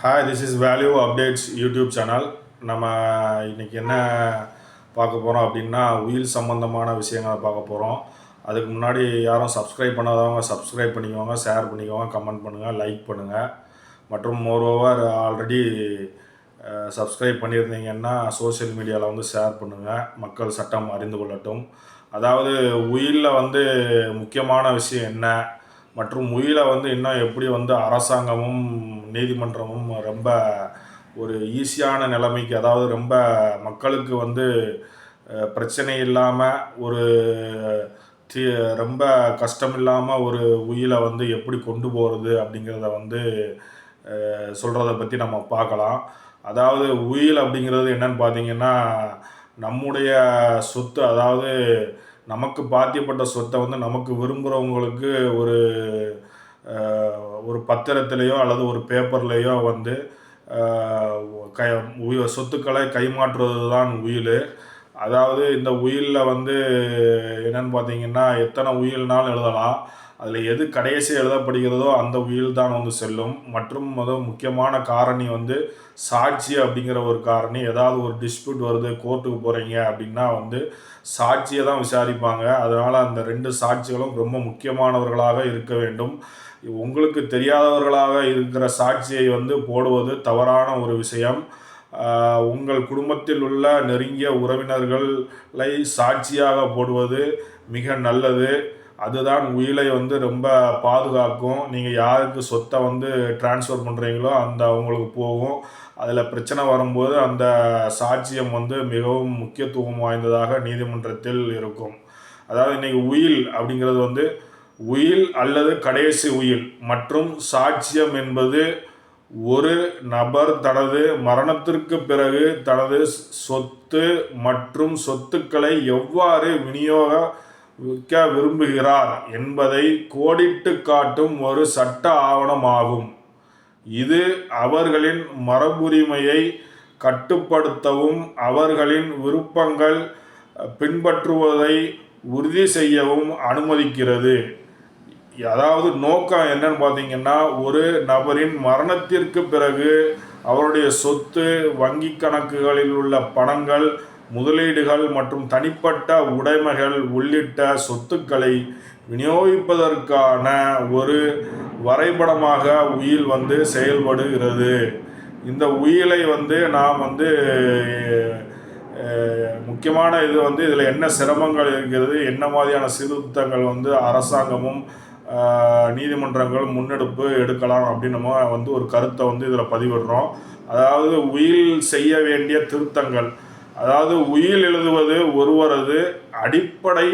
Hi this is value updates YouTube channel நம்ம இன்றைக்கி என்ன பார்க்க போகிறோம் அப்படின்னா உயில் சம்மந்தமான விஷயங்களை பார்க்க போகிறோம் அதுக்கு முன்னாடி யாரும் சப்ஸ்கிரைப் பண்ணாதவங்க சப்ஸ்கிரைப் பண்ணிக்கோங்க ஷேர் பண்ணிக்கோங்க கமெண்ட் பண்ணுங்கள் லைக் பண்ணுங்கள் மற்றும் மோரோவர் ஆல்ரெடி சப்ஸ்கிரைப் பண்ணியிருந்தீங்கன்னா சோஷியல் மீடியாவில் வந்து ஷேர் பண்ணுங்கள் மக்கள் சட்டம் அறிந்து கொள்ளட்டும். அதாவது உயிலில் வந்து முக்கியமான விஷயம் என்ன? மற்றும் உயிலை வந்து இன்னும் எப்படி வந்து அரசாங்கமும் நீதிமன்றமும் ரொம்ப ஒரு ஈஸியான நிலைமைக்கு அதாவது ரொம்ப மக்களுக்கு வந்து பிரச்சனை இல்லாமல் ஒரு தி ரொம்ப கஷ்டம் இல்லாமல் ஒரு உயிரை வந்து எப்படி கொண்டு போகிறது அப்படிங்கிறத வந்து சொல்கிறத பற்றி நம்ம பார்க்கலாம். அதாவது உயில் அப்படிங்கிறது என்னன்னு பார்த்தீங்கன்னா நம்முடைய சொத்து அதாவது நமக்கு பாத்தியப்பட்ட சொத்தை வந்து நமக்கு விரும்புகிறவங்களுக்கு ஒரு ஒரு பத்திரத்திலேயோ அல்லது ஒரு பேப்பர்லேயோ வந்து கை உய- சொத்துக்களை கைமாற்றுவது தான் உயில். அதாவது இந்த உயிலில் வந்து என்னென்னு பார்த்தீங்கன்னா எத்தனை உயில்னாலும் எழுதலாம். அதில் எது கடைசி எழுதப்படுகிறதோ அந்த உயில் தான் வந்து செல்லும். மற்றும் முத முக்கியமான காரணி வந்து சாட்சி அப்படிங்கிற ஒரு காரணி. ஏதாவது ஒரு டிஸ்பியூட் வருது கோர்ட்டுக்கு போகிறீங்க அப்படின்னா வந்து சாட்சியை தான் விசாரிப்பாங்க. அதனால் அந்த ரெண்டு சாட்சிகளும் ரொம்ப முக்கியமானவர்களாக இருக்க வேண்டும். உங்களுக்கு தெரியாதவர்களாக இருக்கிற சாட்சியை வந்து போடுவது தவறான ஒரு விஷயம். உங்கள் குடும்பத்தில் உள்ள நெருங்கிய உறவினர்களை சாட்சியாக போடுவது மிக நல்லது. அதுதான் உயிலை வந்து ரொம்ப பாதுகாக்கும். நீங்கள் யாருக்கு சொத்தை வந்து டிரான்ஸ்ஃபர் பண்ணுறீங்களோ அந்த அவங்களுக்கு போகும். அதில் பிரச்சனை வரும்போது அந்த சாட்சியம் வந்து மிகவும் முக்கியத்துவம் வாய்ந்ததாக நீதிமன்றத்தில் இருக்கும். அதாவது இன்னைக்கு உயில் அப்படிங்கிறது வந்து உயில் அல்லது கடைசி உயில் மற்றும் சாட்சியம் என்பது ஒரு நபர் தனது மரணத்திற்கு பிறகு தனது சொத்து மற்றும் சொத்துக்களை எவ்வாறு விநியோக விற்க விரும்புகிறார் என்பதை கோடிட்டு காட்டும் ஒரு சட்ட ஆவணமாகும். இது அவர்களின் மரபுரிமையை கட்டுப்படுத்தவும் அவர்களின் விருப்பங்கள் பின்பற்றுவதை உறுதி செய்யவும் அனுமதிக்கிறது. அதாவது நோக்கம் என்னன்னு பார்த்தீங்கன்னா ஒரு நபரின் மரணத்திற்கு பிறகு அவருடைய சொத்து வங்கி கணக்குகளில் உள்ள பணங்கள் முதலீடுகள் மற்றும் தனிப்பட்ட உடைமைகள் உள்ளிட்ட சொத்துக்களை விநியோகிப்பதற்கான ஒரு வரைபடமாக உயில் வந்து செயல்படுகிறது. இந்த உயிலை வந்து நாம் வந்து முக்கியமான இது வந்து இதில் என்ன சிரமங்கள் இருக்கிறது என்ன மாதிரியான சீர்திருத்தங்கள் வந்து அரசாங்கமும் நீதிமன்றங்கள் முன்னெடுப்பு எடுக்கலாம் அப்படின்னு நம்ம வந்து ஒரு கருத்தை வந்து இதில் பதிவிடுறோம். அதாவது உயில் செய்ய வேண்டிய திருத்தங்கள். அதாவது உயில் எழுதுவது ஒருவரது அடிப்படை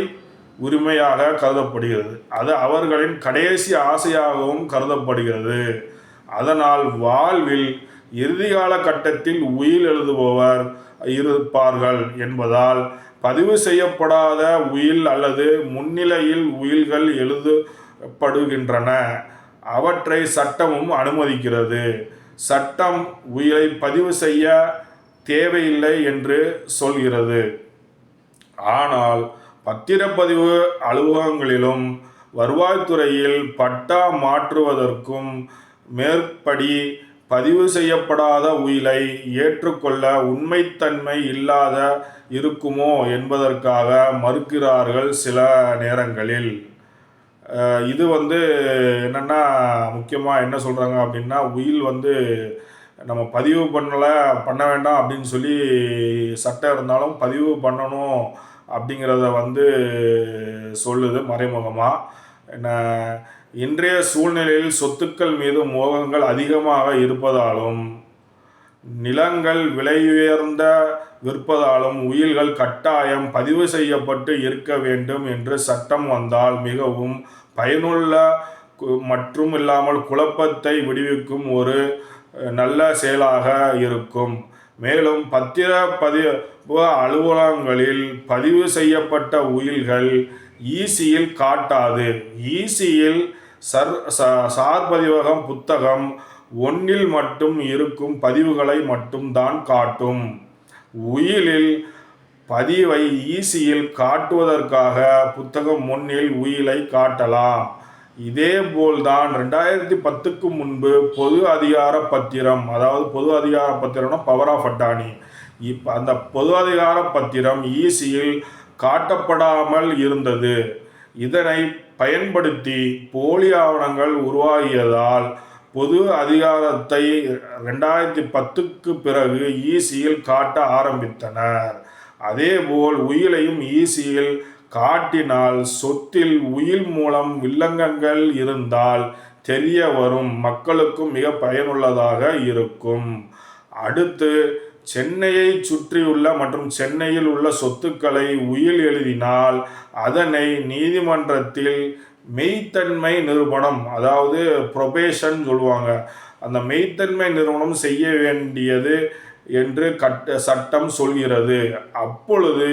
உரிமையாக கருதப்படுகிறது. அது அவர்களின் கடைசி ஆசையாகவும் கருதப்படுகிறது. அதனால் வாழ்வில் இறுதி காலகட்டத்தில் உயில் எழுதுபவர் இருப்பார்கள் என்பதால் பதிவு செய்யப்படாத உயில் அல்லது முன்னிலையில் உயில்கள் எழுதப்படுகின்றன. அவற்றை சட்டமும் அனுமதிக்கிறது. சட்டம் உயிலை பதிவு செய்ய தேவையில்லை என்று சொல்கிறது. ஆனால் பத்திரப்பதிவு அலுவலகங்களிலும் வருவாய்த்துறையில் பட்டா மாற்றுவதற்கும் மேற்படி பதிவு செய்யப்படாத உயிலை ஏற்றுக்கொள்ள உண்மைத்தன்மை இல்லாத இருக்குமோ என்பதற்காக மறுக்கிறார்கள் சில நேரங்களில். அஹ் இது வந்து என்னென்னா முக்கியமாக என்ன சொல்கிறாங்க அப்படின்னா உயில் வந்து நம்ம பதிவு பண்ணலை பண்ண வேண்டாம் அப்படின்னு சொல்லி சட்டம் இருந்தாலும் பதிவு பண்ணணும் அப்படிங்கிறத வந்து சொல்லுது மறைமுகமாக என்ன இன்றைய சூழ்நிலையில் சொத்துக்கள் மீது மோகங்கள் அதிகமாக இருப்பதாலும் நிலங்கள் விலையுயர்ந்த விற்பதாலும் உயிர்கள் கட்டாயம் பதிவு செய்யப்பட்டு இருக்க வேண்டும் என்று சட்டம் வந்தால் மிகவும் பயனுள்ள கு- மற்றும் இல்லாமல் குழப்பத்தை விடுவிக்கும் ஒரு நல்ல செயலாக இருக்கும். மேலும் பத்திர பதிவு அலுவலகங்களில் பதிவு செய்யப்பட்ட உயில்கள் ஈசியில் காட்டாது. ஈசியில் சர் ச- சார்பதிவகம் புத்தகம் ஒன்றில் மட்டும் இருக்கும் பதிவுகளை மட்டும்தான் காட்டும். உயிலில் பதிவை ஈசியில் காட்டுவதற்காக புத்தகம் முன்னில் உயிலை காட்டலாம். இதேபோல்தான் ரெண்டாயிரத்தி பத்துக்கு முன்பு பொது அதிகார பத்திரம் அதாவது பொது அதிகார பத்திரம்னா பவர் ஆஃப் அட்டானி இப்போ அந்த பொது அதிகார பத்திரம் ஈசியில் காட்டப்படாமல் இருந்தது. இதனை பயன்படுத்தி போலி ஆவணங்கள் உருவாகியதால் பொது அதிகாரத்தை ரெண்டாயிரத்தி பத்துக்கு பிறகு ஈசியில் காட்ட ஆரம்பித்தனர். அதேபோல் உயிலையும் ஈசியில் காட்டினால் சொத்தில் உயில் மூலம் வில்லங்கங்கள் இருந்தால் தெரிய வரும் மக்களுக்கும் மிக பயனுள்ளதாக இருக்கும். அடுத்து சென்னையை சுற்றியுள்ள மற்றும் சென்னையில் உள்ள சொத்துக்களை உயில் எழுதினால் அதனை நீதிமன்றத்தில் மெய்த்தன்மை நிறுவனம் அதாவது ப்ரொபேஷன் சொல்லுவாங்க. அந்த மெய்த்தன்மை நிறுவனம் செய்ய வேண்டியது என்று கட்ட சட்டம் சொல்கிறது. அப்பொழுது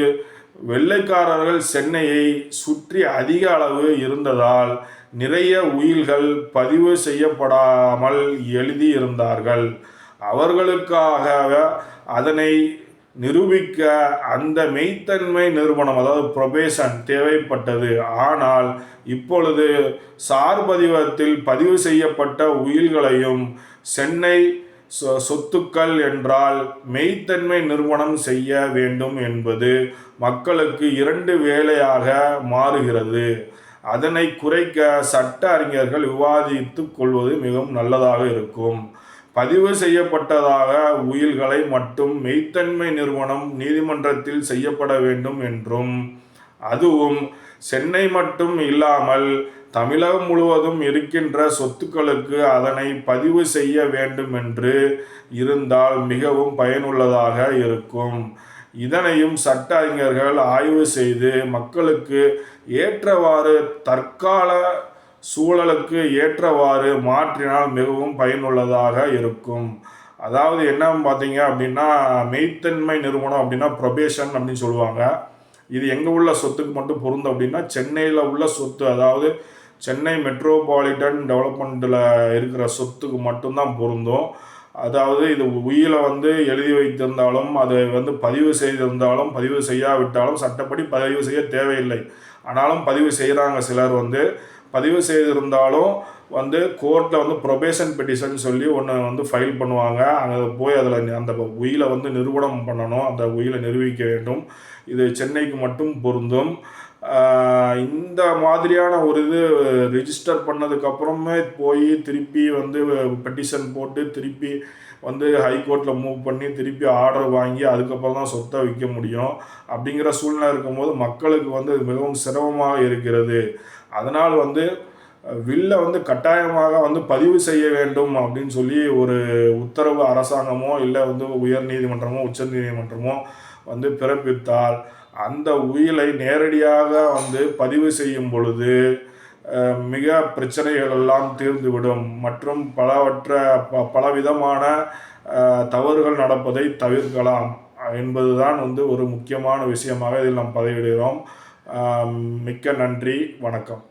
வெள்ளைக்காரர்கள் சென்னையை சுற்றி அதிக அளவு இருந்ததால் நிறைய உயில்கள் பதிவு செய்யப்படாமல் எழுதியிருந்தார்கள். அவர்களுக்காக அதனை நிரூபிக்க அந்த மெய்த்தன்மை நிறுவனம் அதாவது ப்ரொபேஷன் தேவைப்பட்டது. ஆனால் இப்பொழுது சார்பதிவத்தில் பதிவு செய்யப்பட்ட உயில்களையும் சென்னை சொத்துக்கள் என்றால் மெய்த்தன்மை நிறுவனம் செய்ய வேண்டும் என்பது மக்களுக்கு இரண்டு வேலையாக மாறுகிறது. அதனை குறைக்க சட்ட அறிஞர்கள் விவாதித்துக் கொள்வது மிகவும் நல்லதாக இருக்கும். பதிவு செய்யப்பட்டதாக உயில்களை மட்டும் மெய்த்தன்மை நிறுவனம் நீதிமன்றத்தில் செய்யப்பட வேண்டும் என்றும் அதுவும் சென்னை மட்டும் இல்லாமல் தமிழகம் முழுவதும் இருக்கின்ற சொத்துக்களுக்கு அதனை பதிவு செய்ய வேண்டும் என்று இருந்தால் மிகவும் பயனுள்ளதாக இருக்கும். இதனையும் சட்ட அறிஞர்கள் ஆய்வு செய்து மக்களுக்கு ஏற்றவாறு தற்கால சூழலுக்கு ஏற்றவாறு மாற்றினால் மிகவும் பயனுள்ளதாக இருக்கும். அதாவது என்ன பார்த்தீங்க அப்படின்னா மெய்த்தன்மை நிறுவனம் அப்படின்னா ப்ரொபேஷன் அப்படின்னு சொல்லுவாங்க. இது எங்கே உள்ள சொத்துக்கு மட்டும் பொருந்தும் அப்படின்னா சென்னையில் உள்ள சொத்து அதாவது சென்னை மெட்ரோபாலிட்டன் டெவலப்மெண்ட்டில் இருக்கிற சொத்துக்கு மட்டும்தான் பொருந்தும். அதாவது இது உயிரை வந்து எழுதி வைத்திருந்தாலும் அதை வந்து பதிவு செய்திருந்தாலும் பதிவு செய்யாவிட்டாலும் சட்டப்படி பதிவு செய்ய தேவையில்லை. ஆனாலும் பதிவு செய்கிறாங்க சிலர் வந்து. பதிவு செய்திருந்தாலும் வந்து கோர்ட்டில் வந்து ப்ரொபேஷன் பெட்டிஷன் சொல்லி ஒன்று வந்து ஃபைல் பண்ணுவாங்க. அங்கே போய் அதில் அந்த உயிலை வந்து நிறுவனம் பண்ணணும். அந்த உயிலை நிரூபிக்க வேண்டும். இது சென்னைக்கு மட்டும் பொருந்தும். இந்த மாதிரியான ஒரு இது ரிஜிஸ்டர் பண்ணதுக்கப்புறமே போய் திருப்பி வந்து பெட்டிஷன் போட்டு திருப்பி வந்து ஹைகோர்ட்டில் மூவ் பண்ணி திருப்பி ஆர்டர் வாங்கி அதுக்கப்புறம் தான் சொத்தை விற்க முடியும். அப்படிங்கிற சூழ்நிலை இருக்கும்போது மக்களுக்கு வந்து மிகவும் சிரமமாக இருக்கிறது. அதனால் வந்து வில்லை வந்து கட்டாயமாக வந்து பதிவு செய்ய வேண்டும் அப்படின்னு சொல்லி ஒரு உத்தரவு அரசாங்கமோ இல்லை வந்து உயர் நீதிமன்றமோ உச்ச நீதிமன்றமோ வந்து பிறப்பித்தால் அந்த உயிலை நேரடியாக வந்து பதிவு செய்யும் பொழுது மிக பிரச்சனைகள் எல்லாம் தீர்ந்துவிடும். மற்றும் பலவற்ற ப பலவிதமான தவறுகள் நடப்பதை தவிர்க்கலாம் என்பதுதான் வந்து ஒரு முக்கியமான விஷயமாக இதில் நாம் பதிவிடுகிறோம் மிக்க நன்றி. வணக்கம்.